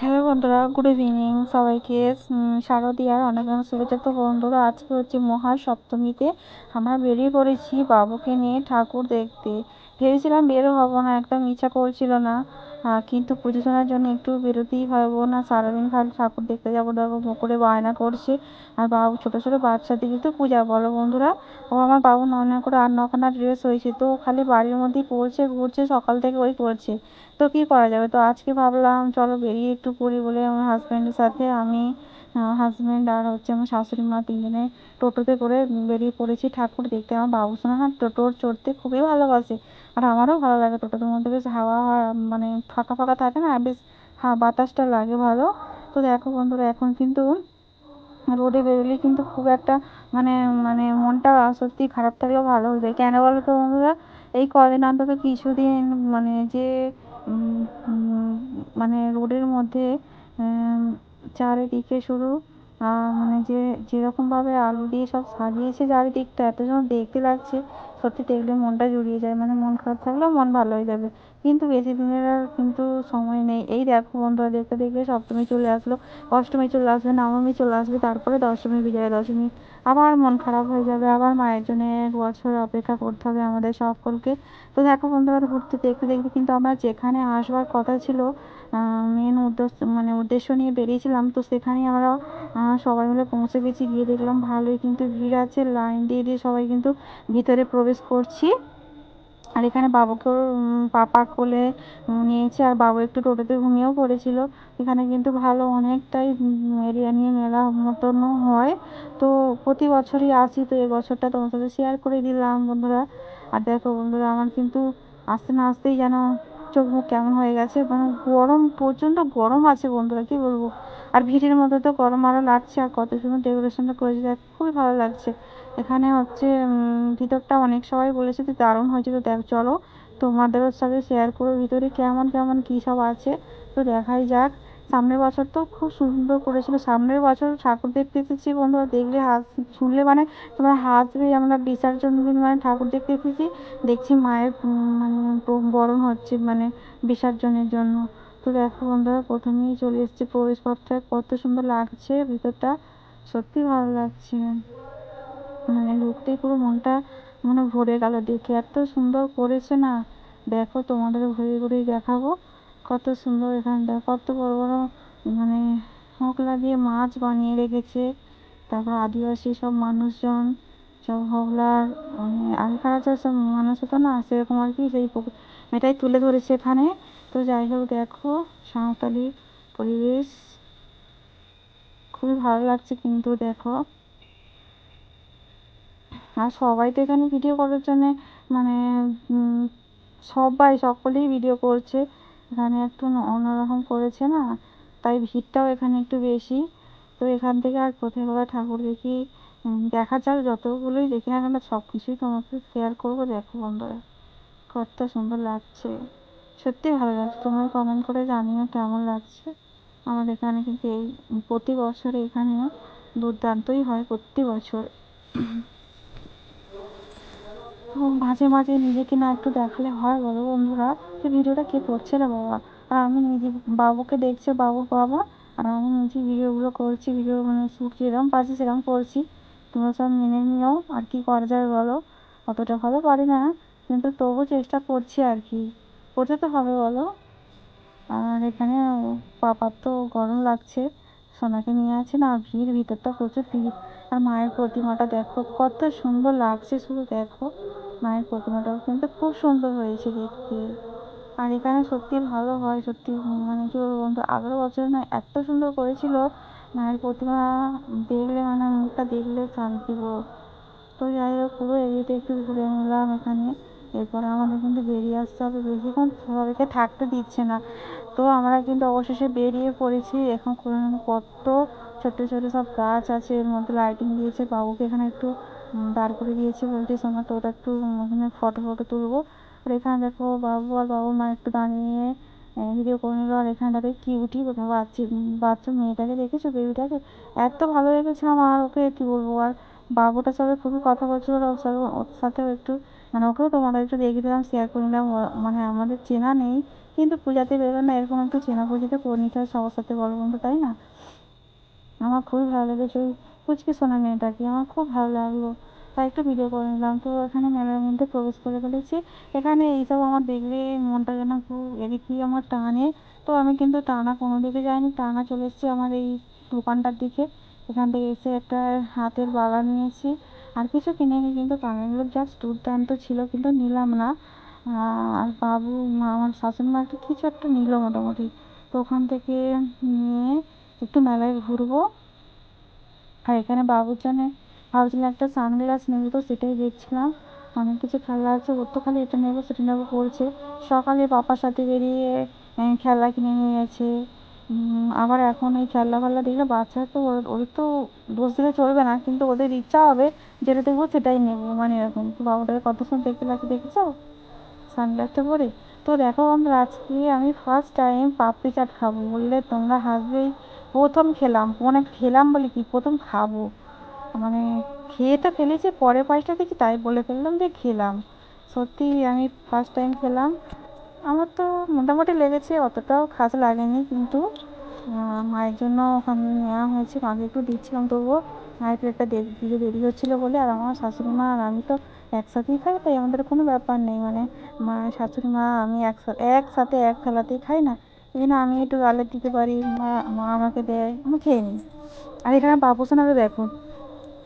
Hello বন্ধুরা good evening সবাইকে শারদীয়ার অনেক অনেক শুভেচ্ছা। তো বন্ধুরা, আজকে হচ্ছে মহাসপ্তমীতে আমরা বেরিয়ে পড়েছি বাবুকে নিয়ে ঠাকুর দেখতে। ভেবেছিলাম বেরো হব না, একদম ইচ্ছা করছিল না। কিন্তু পুজো শোনার জন্য একটু বেরোতেই পারব না। সারাদিন খালি ঠাকুর দেখতে যাব, দেখো করে বায়না করছে। আর বাবু, ছোটো ছোটো বাচ্চাদেরই তো পূজা, বলো বন্ধুরা। ও আমার বাবু নয় করে আট নখানা ড্রেস হয়েছে। তো খালি বাড়ির মধ্যেই পড়ছে, ঘুরছে, সকাল থেকে ওই করছে। তো কী করা যাবে? তো আজকে ভাবলাম, চলো বেরিয়ে একটু করি বলে আমার হাজব্যান্ডের সাথে। আমি হাজব্যান্ড আর হচ্ছে আমার শাশুড়ি মা তিনজনে টোটোতে করে বেরিয়ে পড়েছি ঠাকুর দেখতে। আমার বাবু শোনা না টোটোর চড়তে খুবই ভালোবাসে। আর আমারও ভালো লাগে টোটোর মধ্যে বেশ হাওয়া মানে ফাঁকা ফাঁকা থাকে না বেশ হ্যাঁ বাতাসটা লাগে ভালো। তো দেখো বন্ধুরা, এখন কিন্তু রোদে বেরোলে কিন্তু খুব একটা মানে মানে মনটা সত্যি খারাপ থাকলেও ভালো হয়ে যায়। কেন বলো তো বন্ধুরা? এই কদিন অন্তত কিছুদিন মানে যে মানে রোডের মধ্যে চারিদিকে শুধু মানে যে যেরকমভাবে আলু দিয়ে সব সাজিয়েছে চারিদিকটা, এত সুন্দর দেখতে লাগছে। সত্যি দেখলে মনটা জুড়িয়ে যায় মানে মন খারাপ থাকলেও মন ভালো হয়ে যাবে। কিন্তু বেশি দিনের আর কিন্তু সময় নেই। এই দেখো বন্ধুরা, দেখতে দেখতে সপ্তমী চলে আসলো, অষ্টমী চলে আসবে, নবমী চলে আসবে, তারপরে দশমী, বিজয়া দশমী। আবার মন খারাপ হয়ে যাবে, আবার মায়ের জন্য এক বছর অপেক্ষা করতে হবে আমাদের সকলকে। তো দেখো বন্ধুরা, ঘুরতে দেখতে দেখতে কিন্তু আমরা যেখানে আসবার কথা ছিল মেন উদ্দেশ্য মানে উদ্দেশ্য নিয়ে বেরিয়েছিলাম, তো সেখানে আমরা সবাই মিলে পৌঁছে গেছি, গিয়ে দেখলাম ভালোই কিন্তু ভিড় আছে। লাইন দিয়ে দিয়ে সবাই কিন্তু ভিতরে প্রবেশ করছি। আর এখানে বাবুকেও পাপা কোলে নিয়েছে আর বাবু একটু টোটোতে ঘুমিয়েও পড়েছিল। এখানে কিন্তু ভালো অনেকটাই এরিয়া নিয়ে মেলা মতনও হয়। তো প্রতি বছরই আসি, তো এই বছরটা তোমার সাথে শেয়ার করে দিলাম বন্ধুরা। আর দেখো বন্ধুরা, আমার কিন্তু আসতে না আসতেই যেন চোখ মুখ কেমন হয়ে গেছে। মানে গরম, প্রচণ্ড গরম আছে বন্ধুরা, কী বলব? আর ভিড়ের মধ্যে তো গরম আরও লাগছে, আর কত সুন্দর ডেকোরেশনটা করেছে, দেখ, খুবই ভালো লাগছে। এখানে হচ্ছে ভিতরটা অনেক সবাই বলেছে যে দারুণ হয়েছে। তো দেখ, চলো তোমাদেরও সাথে শেয়ার করো ভিতরে কেমন কেমন, কী সব আছে। তো দেখাই যাক। সামনের বছর তো খুব সুন্দর করেছিল। সামনের বছর ঠাকুর দেখতে এসেছি বন্ধুরা, দেখলে হাত শুনলে মানে তোমরা হাসবে আমরা বিসর্জন দিন মানে ঠাকুর দেখতে এসেছি। দেখছি মায়ের মানে বরণ হচ্ছে মানে বিসর্জনের জন্য। তো দেখো বন্ধুরা, প্রথমেই চলে এসছে প্রবেশপথটা। কত সুন্দর লাগছে ভিতরটা। সত্যি ভালো লাগছে। মানে ঢুকতেই পুরো মনটা মানে ভরে গেল। দেখে এত সুন্দর করেছে না? দেখো তোমাদের ঘুরে ঘুরে দেখাবো। কত সুন্দর এখানটা কত বড় বড় মানে হোগলা দিয়ে মাছ বানিয়ে রেখেছে। তারপর আদিবাসী সব মানুষজন, সব হোগলার মানে আগেকার সব মানুষ হতো না, সেরকম আর কি সেই এটাই তুলে ধরেছে এখানে। তো যাই হোক, দেখো সাঁওতালি পরিবেশ। খুবই ভালো লাগছে কিন্তু, দেখো। আর সবাই তো এখানে ভিডিও করার জন্যে মানে সবাই, সকলেই ভিডিও করছে। এখানে একটু অন্যরকম করেছে না, তাই ভিড়টাও এখানে একটু বেশি। তো এখান থেকে আর কোথায় কোথায় ঠাকুর দেখি দেখা যাক, যতগুলোই দেখি না কেন সব কিছুই তোমাকে শেয়ার করব। দেখো বন্ধুরা কত সুন্দর লাগছে। সত্যি ভালো লাগছে, তোমরা কমেন্ট করে জানিও কেমন লাগছে। আমাদের এখানে কিন্তু এই, প্রতি বছর এখানে দুর্দান্তই হয়, প্রতি বছর। মাঝে মাঝে নিজেকে না একটু দেখালে হয় বলো বন্ধুরা যে ভিডিওটা কে করছে রে বাবা? আর আমি নিজে বাবুকে দেখছে, বাবু বাবা, আর আমি নিজে ভিডিওগুলো করছি, ভিডিও মানে শ্যুট যেরকম পারছি সেরকম করছি। তোমরা সব মেনে নিও, আর কি করা যায় বলো? অতটা ভালো পারি না, কিন্তু তবু চেষ্টা করছি আর কি। করতে তো হবে বলো। আর এখানে পাপার তো গরম লাগছে, সোনাকে নিয়ে আছে না ভিড়, ভিতরটা প্রচুর ভিড়। আর মায়ের প্রতিমাটা দেখো, কত সুন্দর লাগছে, শুধু দেখো। মায়ের প্রতিমাটাও কিন্তু খুব সুন্দর হয়েছে দেখতে। আর এখানে সত্যি ভালো হয়, সত্যি মানে কি বলব বন্ধু, আগের বছর না এত সুন্দর করেছিল মায়ের প্রতিমা, দেখলে মানে মুখটা দেখলে শান্তি তো যাই হোক, পুরো এরিয়াতে একটু ঘুরে নিলাম এখানে। এরপরে আমাদের কিন্তু বেরিয়ে আসতে হবে, বেশিক্ষণ সবাইকে থাকতে দিচ্ছে না। তো আমরা কিন্তু অবশেষে বেরিয়ে পড়েছি, এখন কত ছোটো ছোটো সব গাছ আছে, এর মধ্যে লাইটিং দিয়েছে, বাবুকে এখানে একটু দাঁড় করে দিয়েছে সময় তো ওটা একটু ওখানে ফটো ফটো তুলবো। আর এখানে দেখো, বাবু আর বাবুর মা একটু দাঁড়িয়ে ভিডিও করে নিল। আর এখানটাতে কিউটি কোথাও বাচ্চা বাচ্চা মেয়েটাকে দেখেছ বেবিটাকে এত ভালো লেগেছে আমার ওকে, কী বলব? আর বাবুটার সাথে খুবই কথা বলছিল, ওর সাথে ওর সাথেও একটু মানে ওকেও তোমাদের একটু দেখিয়ে দিলাম শেয়ার করে নিলাম। মানে আমাদের চেনা নেই, কিন্তু পূজাতে বেরোলে এরকম একটু চেনা পুজোতে করে নিতে হয় সবার সাথে বন্ধু, তাই না? আমার খুবই ভালো লেগেছে। পুচকি সোনা মেয়েটাকে। আমার খুব ভালো লাগল। তাই একটু ভিডিও করে নিলাম। তো এখানে মেলার মধ্যে প্রবেশ করে ফেলেছি। এখানে এইসব আমার দেখলে মনটা যেন খুব এদিক দিয়ে আমার টানে। তো আমি কিন্তু টানা কোনো দিকে যাইনি, টানা চলে এসেছি আমার এই দোকানটার দিকে। এখান থেকে এসে একটা হাতের বালা নিয়েছি। আর কিছু কিনে কিনিনি কিন্তু কানেরগুলো জাস্ট দুর্দান্ত ছিল, কিন্তু নিলাম না। আর বাবু আমার শাশুড়ি একটা কিছু একটা নিল মোটামুটি। তো ওখান থেকে নিয়ে একটু মেলায় ঘুরবো। আর এখানে বাবুর জন্যে ভাবছিলাম একটা সানগ্লাস নেব তো, সেটাই দেখছিলাম। অনেক কিছু খেলা আছে, ওর তো খালি এটা নেব, সেটা নেব বলছে। সকালে পাপার সাথে বেরিয়ে খেলা কিনে নিয়ে গেছে। আবার এখন এই খেলনা ফেলনা দেখলে বাচ্চা তো ওদের তো দোষ দিলে চলবে না, কিন্তু ওদের ইচ্ছা হবে যেটা দেখব সেটাই নেব মানে এরকম। তো বাবুটাকে কত সুন্দর দেখতে লাগছে দেখেছ? সানগ্লাসটা পরে। তো দেখো আমরা আজকে আমি ফার্স্ট টাইম পাপড়ি চাট খাব, বললে তোমরা হাসবেই। প্রথম খেলাম মানে খেলাম বলে কি প্রথম খাব? মানে খেয়ে তো ফেলেছি পরে পাঁচটা দেখি তাই বলে ফেললাম যে খেলাম। সত্যি আমি ফার্স্ট টাইম খেলাম। আমার তো মোটামুটি লেগেছে, অতটাও খাস লাগেনি কিন্তু মায়ের জন্য ওখানে নেওয়া হয়েছে, মাকে একটু দিচ্ছিলাম তবুও। মায়ের প্লেটটা দিতে দেরি হচ্ছিল বলে আর আমার শাশুড়ি মা আর আমি তো একসাথেই খাই, তাই আমাদের কোনো ব্যাপার নেই। মানে মা, শাশুড়ি মা, আমি একসাথে একসাথে এক থালাতেই খাই না। এই জন্য আমি একটু গালে দিতে পারি মা মা আমাকে দেয়, আমি খেয়ে নিই। আর এখানে বাবুসোনাকে দেখো।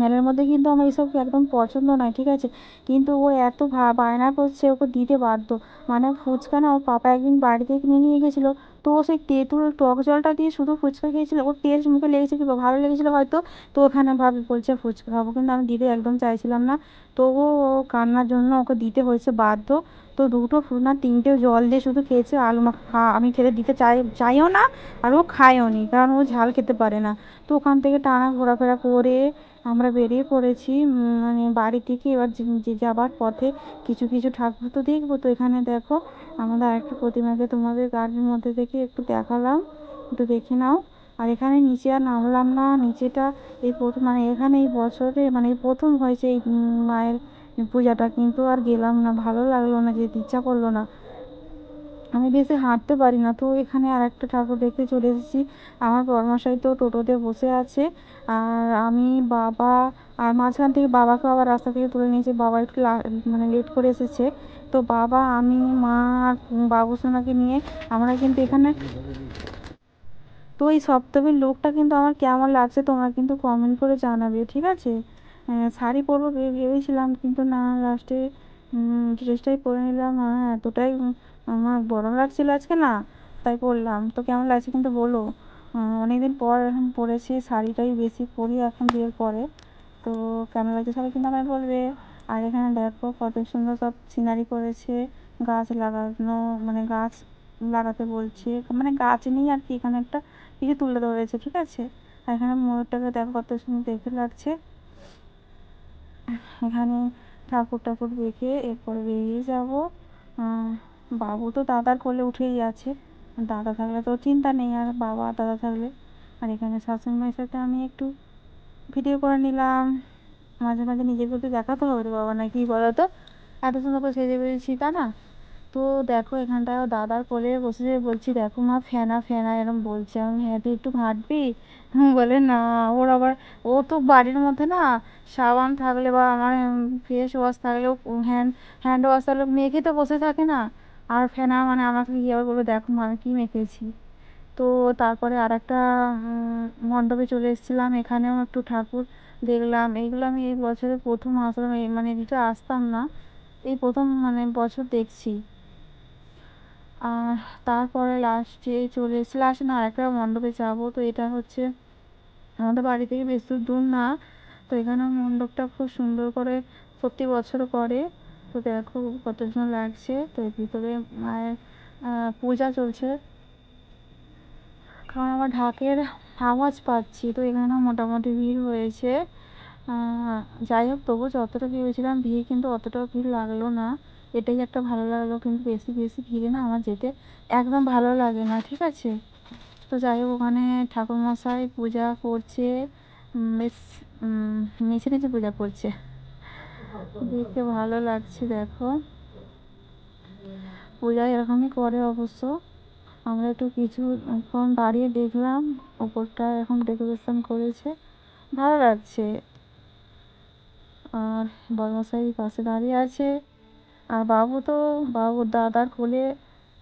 মেলার মধ্যে কিন্তু আমার এইসব একদম পছন্দ নয়, ঠিক আছে? কিন্তু ও এত ভা, বায়না করছে, ওকে দিতে বাধ্য। মানে ফুচকা না, ওর পাপা একদিন বাড়িতে কিনে নিয়ে গেছিল, তো ও সেই তেঁতুল টক জলটা দিয়ে শুধু ফুচকা খেয়েছিলো। ওর টেস্ট মুখে লেগেছে কি, ভালো লেগেছিলো হয়তো? তো ওখানে ভাবে বলছে, ফুচকা খাব। কিন্তু আমি দিতে একদম চাইছিলাম না। তবুও ও কান্নার জন্য ওকে দিতে হয়েছে বাধ্য। তো দুটো না তিনটে জল দিয়ে শুধু খেয়েছে আলু মাখা আমি খেতে দিতে চাই, চাইও না, আর ও খায়ও নি, কারণ ও ঝাল খেতে পারে না। তো ওখান থেকে টানা ঘোরাফেরা করে আমরা বেরিয়ে পড়েছি মানে বাড়ি থেকে এবার যে যাবার পথে কিছু কিছু ঠাকুর তো দেখব। তো এখানে দেখো, আমাদের আরেকটা প্রতিমাকে তোমাদের গাড়ির মধ্যে থেকে একটু দেখালাম, একটু দেখে নাও। আর এখানে নিচে আর নামলাম না, নিচেটা এই প্রথম মানে এখানে এই বছরে মানে প্রথম হয়েছে এই মায়ের পূজাটা। কিন্তু আর গেলাম না, ভালো লাগল না, যেতে ইচ্ছা করল না। আমি বেশি হাঁটতে পারি না। তো এখানে আর একটা ঠাকুর দেখতে চলে এসেছি। আমার বড়মশাই তো টোটোতে বসে আছে। আর আমি বাবা, আর মাঝখান থেকে বাবাকে আবার রাস্তা থেকে তুলে নিয়েছি। বাবা একটু মানে লেট করে এসেছে। তো বাবা, আমি, মা আর বাবু সোনাকে নিয়ে আমরা কিন্তু এখানে তো এই সপ্তমীর লুকটা কিন্তু আমার কেমন লাগছে তোমরা কিন্তু কমেন্ট করে জানাবে, ঠিক আছে? শাড়ি পরবো ভেবেছিলাম কিন্তু না লাস্টে ড্রেসটাই পরে নিলাম। এতটাই আমার গরম লাগছিল আজকে না, তাই পরলাম তো কেমন লাগছে কিন্তু বলো। অনেকদিন পর এখন পরেছি শাড়িটাই বেশি পরি এখন বিয়ের পরে। তো কেমন লাগছে সবাই কিন্তু আমায় বলবে। আর এখানে দেখো কত সুন্দর সব সিনারি করেছে। গাছ লাগানো মানে গাছ লাগাতে বলছে। মানে গাছ নেই আর কি, এখানে একটা কিছু তুলে ধরেছে, ঠিক আছে? আর এখানে ময়ূরটাকে দেখো কত সুন্দর দেখতে লাগছে। এখানে ঠাকুর ঠাকুর দেখে এরপর বেরিয়ে যাব। বাবু তো দাদার কোলে উঠেই আছে। দাদা থাকলে তো চিন্তা নেই, আর বাবা দাদা থাকলে। আর এখানে শাশুড়ি মায়ের সাথে আমি একটু ভিডিও করে নিলাম। মাঝে মাঝে নিজের প্রতি দেখাতে হবে রে বাবা না কি বলো তো এত সুন্দর করে সেজে বেরিয়েছি, তা না? তো দেখো, এখানটায় দাদার কোলে বসে বলছি, দেখো মা, ফেনা ফেনা, এরম বলছে। আমি হ্যাঁ তুই একটু ঘাঁটবি বলে, না। ওর আবার, ও তো বাড়ির মধ্যে না, সাবান থাকলে বা আমার ফেস ওয়াশ থাকলেও হ্যান্ড হ্যান্ড ওয়াশ থাকলে মেখে তো বসে থাকে না। আর ফেনা মানে আমাকে গিয়ে আবার বলবে, দেখো মা, আমি কী মেখেছি? তো তারপরে আর একটা মণ্ডপে চলে এসেছিলাম। এখানেও একটু ঠাকুর দেখলাম। এইগুলো আমি এই বছরে প্রথম আসলাম। এই মানে এটা আসতাম না। এই প্রথম মানে বছর দেখছি। আর তারপরে লাস্টে চলে এসেছি। লাস্টে না, আরেকটা মণ্ডপে যাব। তো এটা হচ্ছে আমাদের বাড়ি থেকে বেশি দূর না। তো এখানে মণ্ডপটা খুব সুন্দর করে প্রতি বছর করে। তো দেখো কত সুন্দর লাগছে। তো ভিতরে মায়ের পূজা চলছে। কারণ আমার ঢাকের আওয়াজ পাচ্ছি, তো এখানে মোটামুটি ভিড় হয়েছে। যাই হোক তবু যতটা ভেবেছিলাম ভিড়, কিন্তু অতটাও ভিড় লাগল না। এটাই একটা ভালো লাগল, কিন্তু বেশি বেশি ভিড়ে না আমার যেতে একদম ভালো লাগে না, ঠিক আছে? তো যাই হোক, ওখানে ঠাকুরমশাই পূজা করছে বেশ নিচে নিচে পূজা করছে। দেখতে ভালো লাগছে, দেখো। পূজা এরকমই করে অবশ্য। আমরা একটু কিছুক্ষণ দাঁড়িয়ে দেখলাম ওপরটা এখন ডেকোরেশন করেছে। ভালো লাগছে। আর বড়মশাই পাশে দাঁড়িয়ে আছে। আর বাবু তো বাবুর দাদার কোলে,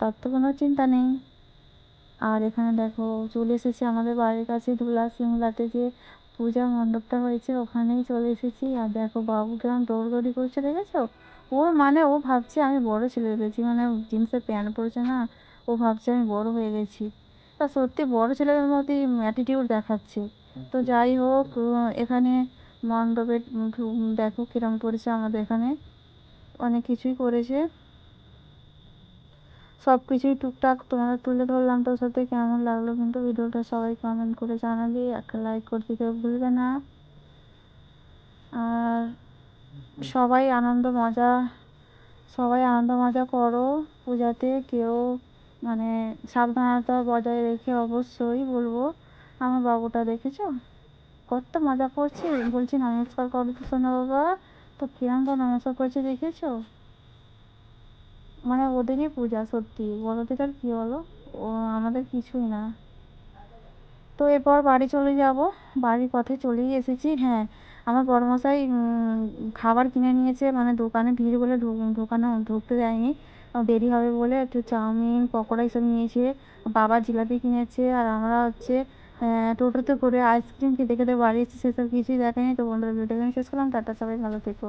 তার তো কোনো চিন্তা নেই। আর এখানে দেখো, চলে এসেছে আমাদের বাড়ির কাছে ধুলা সিমলাতে যে পূজা মণ্ডপটা হয়েছে, ওখানেই চলে এসেছি। আর দেখো বাবু কেমন দৌড়দৌড়ি করছে, দেখেছ? ওর মানে ও ভাবছে আমি বড় ছেলে হয়েছি মানে জিন্সের প্যান্ট পরেছে না, ও ভাবছে আমি বড় হয়ে গেছি। তা সত্যি বড় ছেলের মতোই অ্যাটিটিউড দেখাচ্ছে। তো যাই হোক, এখানে মণ্ডপে দেখো কিরম করেছে আমাদের এখানে। অনেক কিছুই করেছে। সব কিছুই টুকটাক তোমাদের তুলে ধরলাম। তোর সাথে কেমন লাগল কিন্তু ভিডিওটা সবাই কমেন্ট করে জানাবি। একটা লাইক করতে কেউ ভুলবে না। আর সবাই আনন্দ, মজা, সবাই আনন্দ, মজা করো। পূজাতে কেউ মানে সাবধানতা বজায় রেখে অবশ্যই বলব। আমার বাবুটা দেখেছ? কত মজা করছে। বলছি, নমস্কার করো সোনা বাবা। তো কিরম তো নমস্কার করছে, দেখেছ? মানে ওদেরই পূজা, সত্যি। বড়দের আর কী বলো? ও, আমাদের কিছুই না। তো এরপর বাড়ি চলে যাব। বাড়ির পথে চলেই এসেছি হ্যাঁ। আমার বড়মশাই খাবার কিনে নিয়েছে। মানে দোকানে ভিড় বলে দোকানে ঢুকতে দেয়নি। দেরি হবে বলে একটু চাউমিন, পকোড়া এইসব নিয়েছে। বাবা জিলাপি কিনেছে আর আমরা হচ্ছে টোটোতে করে আইসক্রিম খেতে খেতে বাড়ি এসেছি, সেসব কিছুই দেখেনি তো বন্ধুরা ভিডিওটা শেষ করলাম। টাটা সবাই, ভালো থেকো।